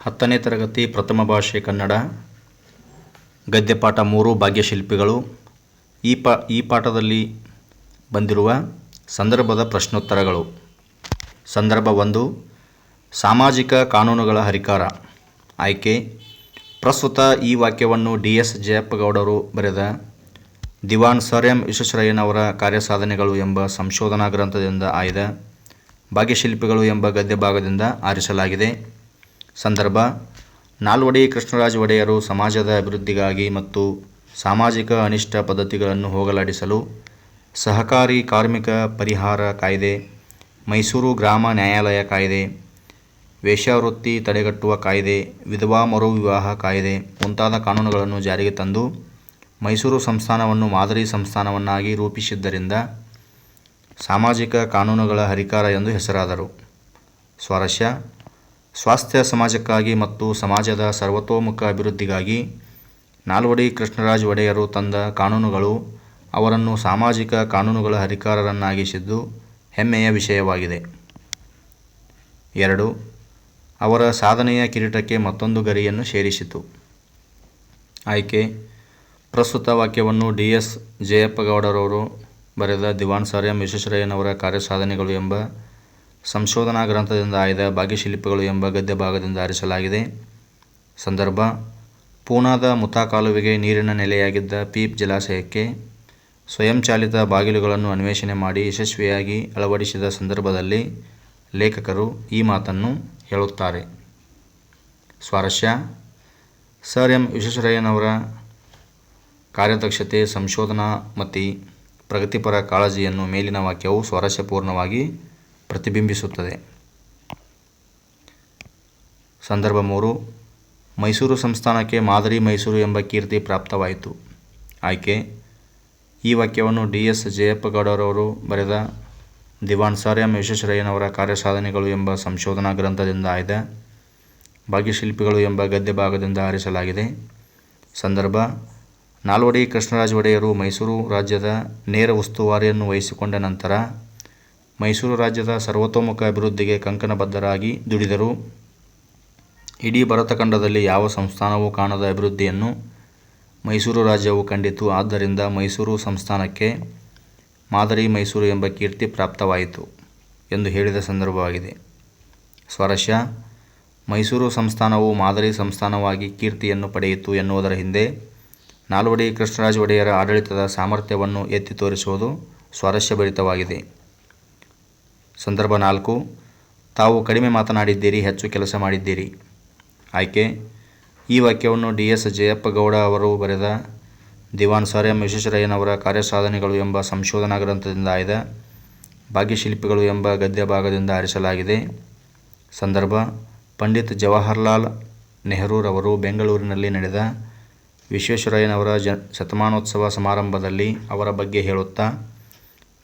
ಹತ್ತನೇ ತರಗತಿ ಪ್ರಥಮ ಭಾಷೆ ಕನ್ನಡ ಗದ್ಯಪಾಠ ಮೂರು, ಭಾಗ್ಯಶಿಲ್ಪಿಗಳು. ಈ ಪಾ, ಈ ಪಾಠದಲ್ಲಿ ಬಂದಿರುವ ಸಂದರ್ಭದ ಪ್ರಶ್ನೋತ್ತರಗಳು. ಸಂದರ್ಭ ಒಂದು, ಸಾಮಾಜಿಕ ಕಾನೂನುಗಳ ಹರಿಕಾರ. ಆಯ್ಕೆ, ಪ್ರಸ್ತುತ ಈ ವಾಕ್ಯವನ್ನು ಡಿ ಎಸ್ ಜಯಪ್ಪಗೌಡರು ಬರೆದ ದಿವಾನ್ ಸರ್ ಎಂ ವಿಶ್ವೇಶ್ವರಯ್ಯನವರ ಕಾರ್ಯಸಾಧನೆಗಳು ಎಂಬ ಸಂಶೋಧನಾ ಗ್ರಂಥದಿಂದ ಆಯ್ದ ಭಾಗ್ಯಶಿಲ್ಪಿಗಳು ಎಂಬ ಗದ್ಯ ಭಾಗದಿಂದ ಆರಿಸಲಾಗಿದೆ. ಸಂದರ್ಭ. ನಾಲ್ವಡಿ ಕೃಷ್ಣರಾಜ ಒಡೆಯರು ಸಮಾಜದ ಅಭಿವೃದ್ಧಿಗಾಗಿ ಮತ್ತು ಸಾಮಾಜಿಕ ಅನಿಷ್ಟ ಪದ್ಧತಿಗಳನ್ನು ಹೋಗಲಾಡಿಸಲು ಸಹಕಾರಿ ಕಾರ್ಮಿಕ ಪರಿಹಾರ ಕಾಯ್ದೆ, ಮೈಸೂರು ಗ್ರಾಮ ನ್ಯಾಯಾಲಯ ಕಾಯ್ದೆ, ವೇಶ್ಯಾವೃತ್ತಿ ತಡೆಗಟ್ಟುವ ಕಾಯ್ದೆ, ವಿಧವಾ ಮರು ವಿವಾಹ ಕಾಯ್ದೆ ಮುಂತಾದ ಕಾನೂನುಗಳನ್ನು ಜಾರಿಗೆ ತಂದು ಮೈಸೂರು ಸಂಸ್ಥಾನವನ್ನು ಮಾದರಿ ಸಂಸ್ಥಾನವನ್ನಾಗಿ ರೂಪಿಸಿದ್ದರಿಂದ ಸಾಮಾಜಿಕ ಕಾನೂನುಗಳ ಹರಿಕಾರ ಎಂದು ಹೆಸರಾದರು. ಸ್ವಾರಸ್ಯ. ಸ್ವಾಸ್ಥ್ಯ ಸಮಾಜಕ್ಕಾಗಿ ಮತ್ತು ಸಮಾಜದ ಸರ್ವತೋಮುಖ ಅಭಿವೃದ್ಧಿಗಾಗಿ ನಾಲ್ವಡಿ ಕೃಷ್ಣರಾಜ ಒಡೆಯರು ತಂದ ಕಾನೂನುಗಳು ಅವರನ್ನು ಸಾಮಾಜಿಕ ಕಾನೂನುಗಳ ಹರಿಕಾರರನ್ನಾಗಿಸಿದ್ದು ಹೆಮ್ಮೆಯ ವಿಷಯವಾಗಿದೆ. ಎರಡು, ಅವರ ಸಾಧನೆಯ ಕಿರೀಟಕ್ಕೆ ಮತ್ತೊಂದು ಗರಿಯನ್ನು ಸೇರಿಸಿತು. ಆಯ್ಕೆ, ಪ್ರಸ್ತುತ ವಾಕ್ಯವನ್ನು ಡಿ ಎಸ್ ಜಯಪ್ಪಗೌಡರವರು ಬರೆದ ದಿವಾನ್ ಎಂ ವಿಶ್ವೇಶ್ವರಯ್ಯನವರ ಕಾರ್ಯಸಾಧನೆಗಳು ಎಂಬ ಸಂಶೋಧನಾ ಗ್ರಂಥದಿಂದ ಆಯ್ದ ಭಾಗ್ಯಶಿಲ್ಪಿಗಳು ಎಂಬ ಗದ್ಯ ಭಾಗದಿಂದ ಆರಿಸಲಾಗಿದೆ. ಸಂದರ್ಭ, ಪೂನಾದ ಮುತಾಕಾಲುವಿಗೆ ನೀರಿನ ನೆಲೆಯಾಗಿದ್ದ ಪೀಪ್ ಜಲಾಶಯಕ್ಕೆ ಸ್ವಯಂಚಾಲಿತ ಬಾಗಿಲುಗಳನ್ನು ಅನ್ವೇಷಣೆ ಮಾಡಿ ಯಶಸ್ವಿಯಾಗಿ ಅಳವಡಿಸಿದ ಸಂದರ್ಭದಲ್ಲಿ ಲೇಖಕರು ಈ ಮಾತನ್ನು ಹೇಳುತ್ತಾರೆ. ಸ್ವಾರಸ್ಯ, ಸರ್ ಎಂ ವಿಶ್ವೇಶ್ವರಯ್ಯನವರ ಕಾರ್ಯದಕ್ಷತೆ, ಸಂಶೋಧನಾ ಮತಿ, ಪ್ರಗತಿಪರ ಕಾಳಜಿಯನ್ನು ಮೇಲಿನ ವಾಕ್ಯವು ಸ್ವಾರಸ್ಯಪೂರ್ಣವಾಗಿ ಪ್ರತಿಬಿಂಬಿಸುತ್ತದೆ. ಸಂದರ್ಭ ಮೂರು, ಮೈಸೂರು ಸಂಸ್ಥಾನಕ್ಕೆ ಮಾದರಿ ಮೈಸೂರು ಎಂಬ ಕೀರ್ತಿ ಪ್ರಾಪ್ತವಾಯಿತು. ಆಯ್ಕೆ, ಈ ವಾಕ್ಯವನ್ನು ಡಿ ಎಸ್ ಜಯಪ್ಪಗೌಡರವರು ಬರೆದ ದಿವಾನ್ ಸರ್ ಎಂ ವಿಶ್ವೇಶ್ವರಯ್ಯನವರ ಕಾರ್ಯಸಾಧನೆಗಳು ಎಂಬ ಸಂಶೋಧನಾ ಗ್ರಂಥದಿಂದ ಆಯ್ದ ಭಾಗ್ಯಶಿಲ್ಪಿಗಳು ಎಂಬ ಗದ್ಯ ಭಾಗದಿಂದ ಆರಿಸಲಾಗಿದೆ. ಸಂದರ್ಭ, ನಾಲ್ವಡಿ ಕೃಷ್ಣರಾಜ ಒಡೆಯರು ಮೈಸೂರು ರಾಜ್ಯದ ನೇರ ಉಸ್ತುವಾರಿಯನ್ನು ವಹಿಸಿಕೊಂಡ ನಂತರ ಮೈಸೂರು ರಾಜ್ಯದ ಸರ್ವತೋಮುಖ ಅಭಿವೃದ್ಧಿಗೆ ಕಂಕಣಬದ್ಧರಾಗಿ ದುಡಿದರು. ಇಡೀ ಭರತಖಂಡದಲ್ಲಿ ಯಾವ ಸಂಸ್ಥಾನವೂ ಕಾಣದ ಅಭಿವೃದ್ಧಿಯನ್ನು ಮೈಸೂರು ರಾಜ್ಯವು ಕಂಡಿತು. ಆದ್ದರಿಂದ ಮೈಸೂರು ಸಂಸ್ಥಾನಕ್ಕೆ ಮಾದರಿ ಮೈಸೂರು ಎಂಬ ಕೀರ್ತಿ ಪ್ರಾಪ್ತವಾಯಿತು ಎಂದು ಹೇಳಿದ ಸಂದರ್ಭವಾಗಿದೆ. ಸ್ವಾರಸ್ಯ ಮೈಸೂರು ಸಂಸ್ಥಾನವು ಮಾದರಿ ಸಂಸ್ಥಾನವಾಗಿ ಕೀರ್ತಿಯನ್ನು ಪಡೆಯಿತು ಎನ್ನುವುದರ ಹಿಂದೆ ನಾಲ್ವಡಿ ಕೃಷ್ಣರಾಜ ಒಡೆಯರ ಆಡಳಿತದ ಸಾಮರ್ಥ್ಯವನ್ನು ಎತ್ತಿ ತೋರಿಸುವುದು ಸ್ವಾರಸ್ಯಭರಿತವಾಗಿದೆ ಸಂದರ್ಭ ನಾಲ್ಕು, ತಾವು ಕಡಿಮೆ ಮಾತನಾಡಿದ್ದೀರಿ, ಹೆಚ್ಚು ಕೆಲಸ ಮಾಡಿದ್ದೀರಿ. ಆಯ್ಕೆ, ಈ ವಾಕ್ಯವನ್ನು ಡಿ ಎಸ್ ಜಯಪ್ಪಗೌಡ ಅವರು ಬರೆದ ದಿವಾನ್ ಸರ್ ಎಂ ವಿಶ್ವೇಶ್ವರಯ್ಯನವರ ಕಾರ್ಯಸಾಧನೆಗಳು ಎಂಬ ಸಂಶೋಧನಾ ಗ್ರಂಥದಿಂದ ಆಯ್ದ ಭಾಗ್ಯಶಿಲ್ಪಿಗಳು ಎಂಬ ಗದ್ಯ ಭಾಗದಿಂದ ಆರಿಸಲಾಗಿದೆ. ಸಂದರ್ಭ, ಪಂಡಿತ್ ಜವಾಹರ್ಲಾಲ್ ನೆಹರೂರವರು ಬೆಂಗಳೂರಿನಲ್ಲಿ ನಡೆದ ವಿಶ್ವೇಶ್ವರಯ್ಯನವರ ಜ ಶತಮಾನೋತ್ಸವ ಸಮಾರಂಭದಲ್ಲಿ ಅವರ ಬಗ್ಗೆ ಹೇಳುತ್ತಾ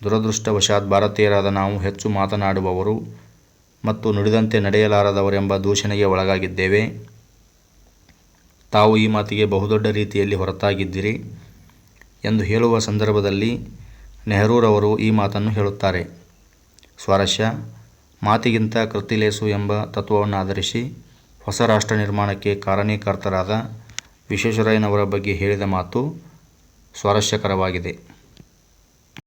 ದುರದೃಷ್ಟವಶಾತ್ ಭಾರತೀಯರಾದ ನಾವು ಹೆಚ್ಚು ಮಾತನಾಡುವವರು ಮತ್ತು ನುಡಿದಂತೆ ನಡೆಯಲಾರದವರೆಂಬ ದೂಷಣೆಗೆ ಒಳಗಾಗಿದ್ದೇವೆ. ತಾವು ಈ ಮಾತಿಗೆ ಬಹುದೊಡ್ಡ ರೀತಿಯಲ್ಲಿ ಹೊರತಾಗಿದ್ದೀರಿ ಎಂದು ಹೇಳುವ ಸಂದರ್ಭದಲ್ಲಿ ನೆಹರೂರವರು ಈ ಮಾತನ್ನು ಹೇಳುತ್ತಾರೆ. ಸ್ವಾರಸ್ಯ, ಮಾತಿಗಿಂತ ಕೃತಿಲೇಸು ಎಂಬ ತತ್ವವನ್ನು ಆಧರಿಸಿ ಹೊಸ ರಾಷ್ಟ್ರ ನಿರ್ಮಾಣಕ್ಕೆ ಕಾರಣೀಕರ್ತರಾದ ವಿಶ್ವೇಶ್ವರಯ್ಯನವರ ಬಗ್ಗೆ ಹೇಳಿದ ಮಾತು ಸ್ವಾರಸ್ಯಕರವಾಗಿದೆ.